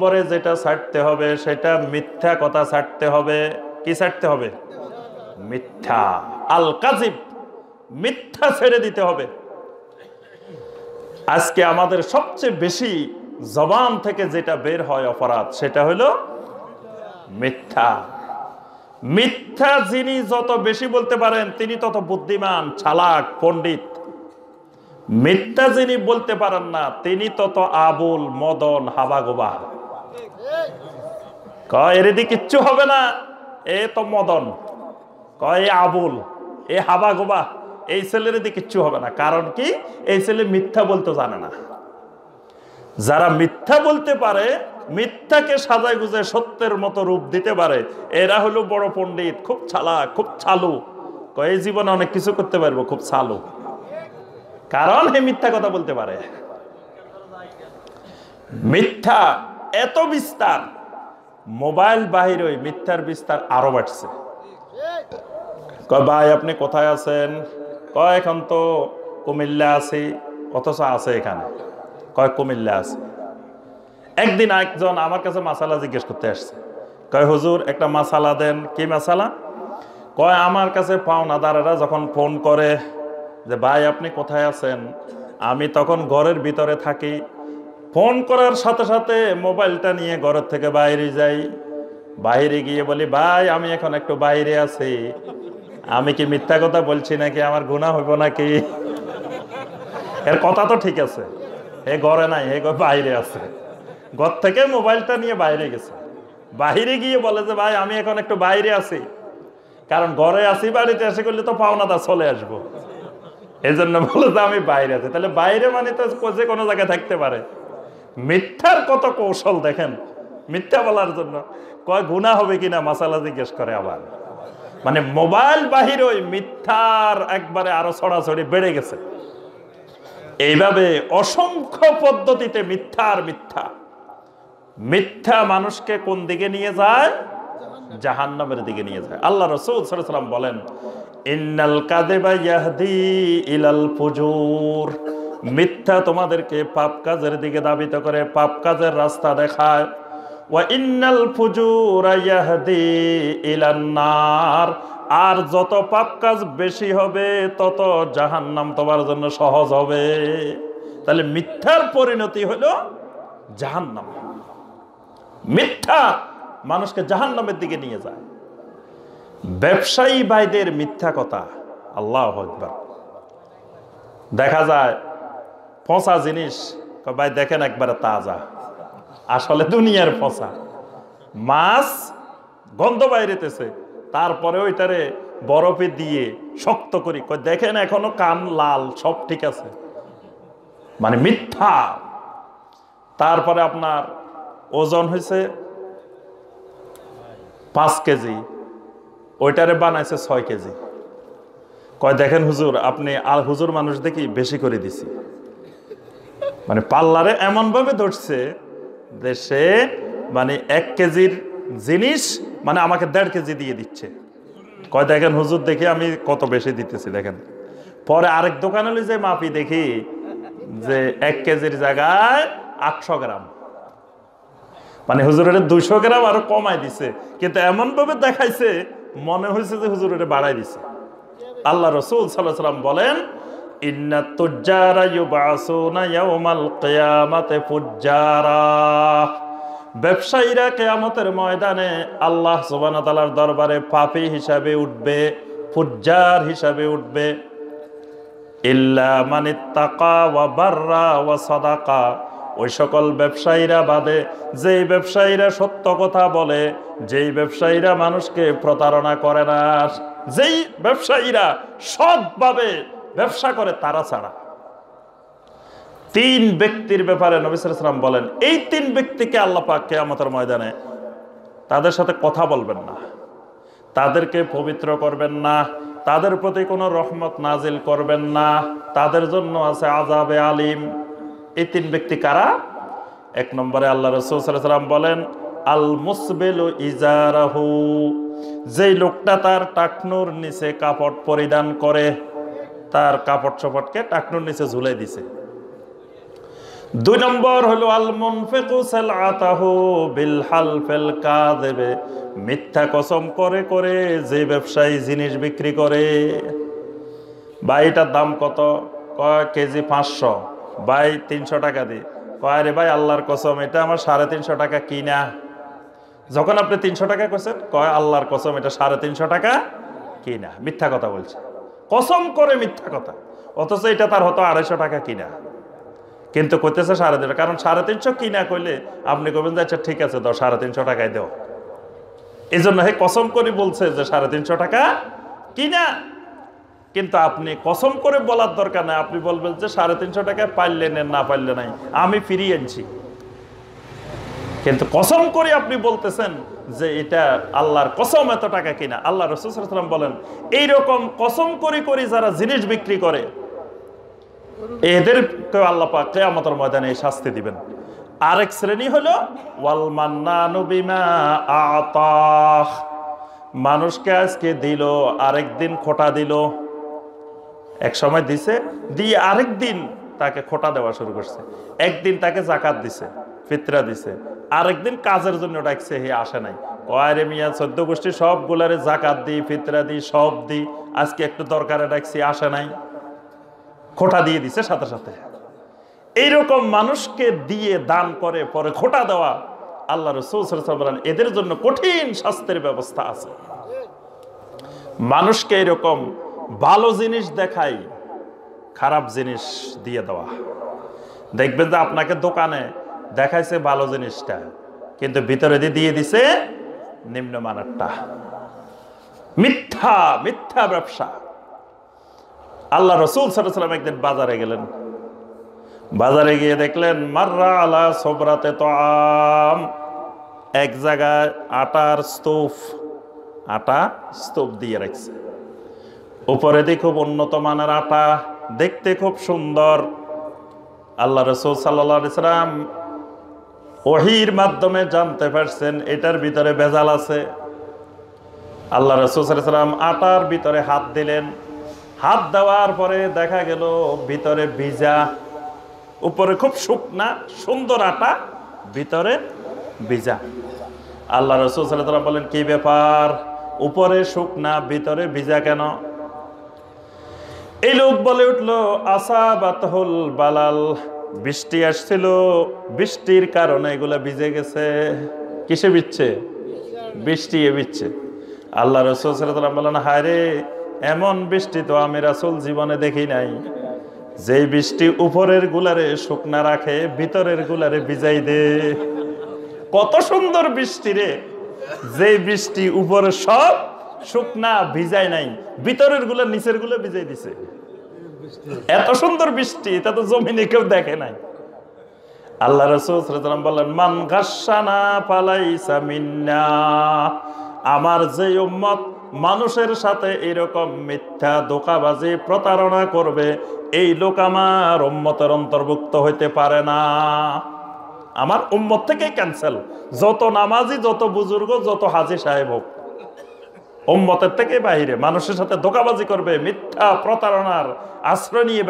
নম্বরে যেটা ছাড়তে হবে, সেটা মিথ্যা কথা ছাড়তে হবে। কি ছাড়তে হবে? মিথ্যা। আল কাজিব মিথ্যা ছেড়ে দিতে হবে। আজকে আমাদের সবচেয়ে বেশি জবান থেকে যেটা বের হয় অপরাধ, সেটা হলো মিথ্যা। মিথ্যা যিনি যত বেশি বলতে পারেন, তিনি তত বুদ্ধিমান, চালাক, পণ্ডিত। মিথ্যা যিনি বলতে পারেন না, তিনি তত আবুল, মদন হাবাগোবা কয় কিচ্ছু হবে না। এ তো মদন। কয় আবুল। এ হাবাগোবা এই ছেলের কিচ্ছু হবে না। কারণ কি? এই ছেলে মিথ্যা বলতে জানে না। যারা মিথ্যা বলতে পারে, মিথ্যাকে সাজায় গুজে সত্যের মতো রূপ দিতে পারে, এরা হলো বড় পণ্ডিত, খুব ছালা খুব চালু। কয় জীবনে অনেক কিছু করতে পারব, খুব চালু। কারণ হে মিথ্যা কথা বলতে পারে। মিথ্যা এত বিস্তার মোবাইল বাহির ওই মিথ্যার বিস্তার আরও বাড়ছে। কয়, ভাই, আপনি কোথায় আছেন? কয়, এখন তো কুমিল্লা আছি, অথচ আছে এখানে। কয়, কুমিল্লা আছে। একদিন একজন আমার কাছে মাসালা জিজ্ঞেস করতে আসছে। কয়, হুজুর, একটা মাসালা দেন। কি মাসালা? কয়, আমার কাছে পাওনাদারেরা যখন ফোন করে যে, ভাই, আপনি কোথায় আছেন? আমি তখন ঘরের ভিতরে থাকি ফোন করার সাথে সাথে মোবাইলটা নিয়ে ঘরের থেকে বাইরে যাই। বাইরে গিয়ে বলি, ভাই, আমি এখন একটু বাইরে আছি। আমি কি মিথ্যা কথা বলছি নাকি? আমার গুণা হইব নাকি? এর কথা তো ঠিক আছে। এ ঘরে নাই ঘর বাইরে আছে। ঘর থেকে মোবাইলটা নিয়ে বাইরে গেছে। বাইরে গিয়ে বলে যে, ভাই, আমি এখন একটু বাইরে আছি। কারণ ঘরে আছি, বাড়িতে এসে করলে তো পাওনাটা চলে আসব। এই জন্য বলে যে, আমি বাইরে আছি। তাহলে বাইরে মানে তো যে কোনো জায়গায় থাকতে পারে। মিথ্যার কত কৌশল দেখেন? মিথ্যা বলার জন্য। কয় গুণা হবে কিনা মাসালা জিজ্ঞেস করে আবার। মানে মোবাইল বাহির ওই মিথ্যার একবারে আরও ছড়াছড়ি বেড়ে গেছে। এইভাবে অসংখ্য পদ্ধতিতে মিথ্যা আর মিথ্যা। মিথ্যা মানুষকে কোন দিকে নিয়ে যায়? জাহান্নামের দিকে নিয়ে যায়। আল্লাহ রসুল বলেন, ইন্নাল কাদেবা ইয়াহদি ইলাল ফুজুর। মিথ্যা তোমাদেরকে পাপ কাজের দিকে দাবিত করে, পাপ কাজের রাস্তা দেখায়। আর যত পাপ কাজ বেশি হবে, তত জাহান্নাম তোমার জন্য সহজ হবে। তাহলে মিথ্যার পরিণতি হলো জাহান্নাম। মিথ্যা মানুষকে জাহান্নামের দিকে নিয়ে যায়। ব্যবসায়ী ভাইদের মিথ্যা কথা, আল্লাহ একবার দেখা যায় পচা জিনিস ভাই, দেখেন একবারে তাজা। আসলে দুনিয়ার পচা। মাছ গন্ধ বাইরেতেছে। তারপরে ওইটারে বরফে দিয়ে শক্ত করি। দেখেন, এখনও কান লাল, সব ঠিক আছে। মানে মিথ্যা। তারপরে আপনার ওজন হয়েছে পাঁচ কেজি। ওইটারে বানাইছে ছয় কেজি। কয়, দেখেন হুজুর, আপনি আর হুজুর মানুষ দেখি বেশি করে দিছি। মানে পাল্লারে এমনভাবে ধরছে দেশে মানে এক কেজির জিনিস মানে আমাকে দেড় কেজি দিয়ে দিচ্ছে। কয় দেখেন, হুজুর দেখি আমি কত বেশি দিতেছি, দেখেন। পরে আরেক দোকানে যে মাপি দেখি যে এক কেজির জায়গায় আটশো গ্রাম। মানে হুজুরের দুইশো গ্রাম আরও কমাই দিছে। কিন্তু এমন ভাবে দেখাইছে, মনে হয়েছে যে হুজুরের বাড়াই দিছে। আল্লাহ রসুল সাল্লাহ সাল্লাম বলেন ইন্না তুজ্জারা ইউবাসুনা ইয়াউমাল কিয়ামাতে ফুজ্জারা। ব্যবসায়ীরা কেয়ামতের ময়দানে আল্লাহ সুবহানাহু তাআলার দরবারে পাপী হিসাবে উঠবে, ফুজ্জার হিসাবে উঠবে। ইল্লা মানিত্তাকা ওয়া বাররা ওয়া সাদাকা। ওই সকল ব্যবসায়ীরা বাদে যেই ব্যবসায়ীরা সত্য কথা বলে, যেই ব্যবসায়ীরা মানুষকে প্রতারণা করে না, যেই ব্যবসায়ীরা সৎভাবে ব্যবসা করে তারা ছাড়া। তিন ব্যক্তির ব্যাপারে নবিসাম বলেন, এই তিন ব্যক্তিকে আল্লাহ পাক কেয়ামতের ময়দানে তাদের সাথে কথা বলবেন না। তাদেরকে পবিত্র করবেন না, তাদের প্রতি কোনো রহমত নাজিল করবেন না, তাদের জন্য আছে আজাবে আলিম। এই তিন ব্যক্তি কারা? এক নম্বরে আল্লাহ রসুলাম বলেন আল মুসবেল ইজারাহু, যেই লোকটা তার টাকনুর নিচে কাপড় পরিধান করে তার কাপড় চপটকে টাকনুর নিচে ঝুলে দিছে। দুই নম্বর হলো আল মুনফিকু সালআতাহু বিল হালফিল কাযিবে, মিথ্যা কসম করে করে যে ব্যবসায়ী জিনিস বিক্রি করে, ভাই, এটার দাম কত? কয়, কেজি পাঁচশো। ভাই, তিনশো টাকা দি। কয় রে ভাই, আল্লাহর কসম, এটা আমার সাড়ে তিনশো টাকা কিনা? যখন আপনি তিনশো টাকা করছেন কয়, আল্লাহর কসম, এটা সাড়ে তিনশো টাকা কিনা? মিথ্যা কথা বলছে। কসম করে মিথ্যা কথা। অথচ এটা তার হতো আড়াইশো টাকা কিনা। কিন্তু করতেছে সাড়ে তিনশো, কারণ সাড়ে তিনশো কিনা করলে আপনি কবেন যে আচ্ছা ঠিক আছে, দাও, সাড়ে তিনশো টাকায় দেও। এই জন্য হে কসম করে বলছে যে, সাড়ে তিনশো টাকা কিনা? কিন্তু আপনি কসম করে বলার দরকার নাই। আপনি বলবেন যে, সাড়ে তিনশো টাকায় পারলে নেন না পারলে নাই, আমি ফিরিয়ে আনছি কিন্তু কসম করে আপনি বলতেছেন যে এটা আল্লাহর কসম এত টাকা কিনা। আল্লাহ রসুলাম বলেন, এইরকম কসম করে করে যারা জিনিস বিক্রি করে, এদেরকে আল্লাহ পাক কেয়ামতের ময়দানে শাস্তি দিবেন। আরেক শ্রেণি হলো, ওয়াল মানুষকে আজকে দিল, আরেক দিন খোটা দিল। এক সময় দিছে, দিয়ে আরেক দিন তাকে খোটা দেওয়া শুরু করছে। একদিন তাকে জাকাত দিছে। ফিতরা দিছে। আরেকদিন কাজের জন্য ডাকছে, হে আসে নাই। কয়ারে মিয়া চোদ্দ গোষ্ঠী সবগুলারে জাকাত দিই ফিতরা দিই সব দিই আজকে একটু দরকারে ডাকছি, আসে নাই। খোটা দিয়ে দিছে সাথে সাথে। এইরকম মানুষকে দিয়ে দান করে, পরে খোটা দেওয়া আল্লাহ রসুল এদের জন্য কঠিন শাস্তির ব্যবস্থা আছে। মানুষকে এরকম ভালো জিনিস দেখাই, খারাপ জিনিস দিয়ে দেওয়া। দেখবেন যে আপনাকে দোকানে দেখাইছে ভালো জিনিসটা, কিন্তু ভিতরে দিয়ে দিছে নিম্নমানেরটা মিথ্যা মিথ্যা ব্যবসা। আল্লাহ রসুল সাল্লাম একদিন বাজারে গেলেন। বাজারে গিয়ে দেখলেন, মাররা আলা সোবরাতে তো আম এক জায়গায় আটার স্তূপ, আটা স্তূপ দিয়ে রাখছে। উপরে দিয়ে খুব উন্নত মানের আটা, দেখতে খুব সুন্দর। আল্লাহ রসুল সাল্লাম ওহির মাধ্যমে জানতে পারছেন, এটার ভিতরে ভেজাল আছে। আল্লাহ রসুল সাল্লাম আটার ভিতরে হাত দিলেন। হাত দেওয়ার পরে দেখা গেল ভিতরে ভিজা, উপরে খুব শুকনা, সুন্দর আটা, ভিতরে ভিজা। আল্লাহ রসুল বলেন কি ব্যাপার? উপরে শুকনা, ভিতরে ভিজা কেন? এই লোক বলে উঠল, আসাবাতহুল বালাল। বৃষ্টি আসছিল, বৃষ্টির কারণে এগুলা ভিজে গেছে। কিসে বিচ্ছে বৃষ্টি এ বিচ্ছে আল্লাহ রসুল সাল্লাম বলেন, হায় রে, এমন বৃষ্টি তো আমি রাসুল জীবনে দেখি নাই। যেই বৃষ্টি উপরের গুলারে শুকনা রাখে, ভিতরের গুলারে ভিজাই দে। কত সুন্দর বৃষ্টি রে। যে বৃষ্টি উপরে সব শুকনা ভিজাই নাই, ভিতরেরগুলা নিচেরগুলো ভিজাই দিছে। এত সুন্দর বৃষ্টি, এটা তো জমিনে কেউ দেখে নাই। আল্লাহ রসুলাম বললেন মান গাসানা পালাইসা মিন্না। আমার যে উম্মত মানুষের সাথে এরকম মিথ্যা দোকাবাজি প্রতারণা করবে, এই লোক আমার উম্মতের অন্তর্ভুক্ত হইতে পারে না। আমার উম্মত থেকেই ক্যান্সেল যত নামাজি, যত বুজুর্গ, যত হাজি সাহেব হোক উম্মতের থেকে বাহিরে মানুষের সাথে ধোকাবাজি করবে মিথ্যা প্রতারণার আশ্রয় নিয়ে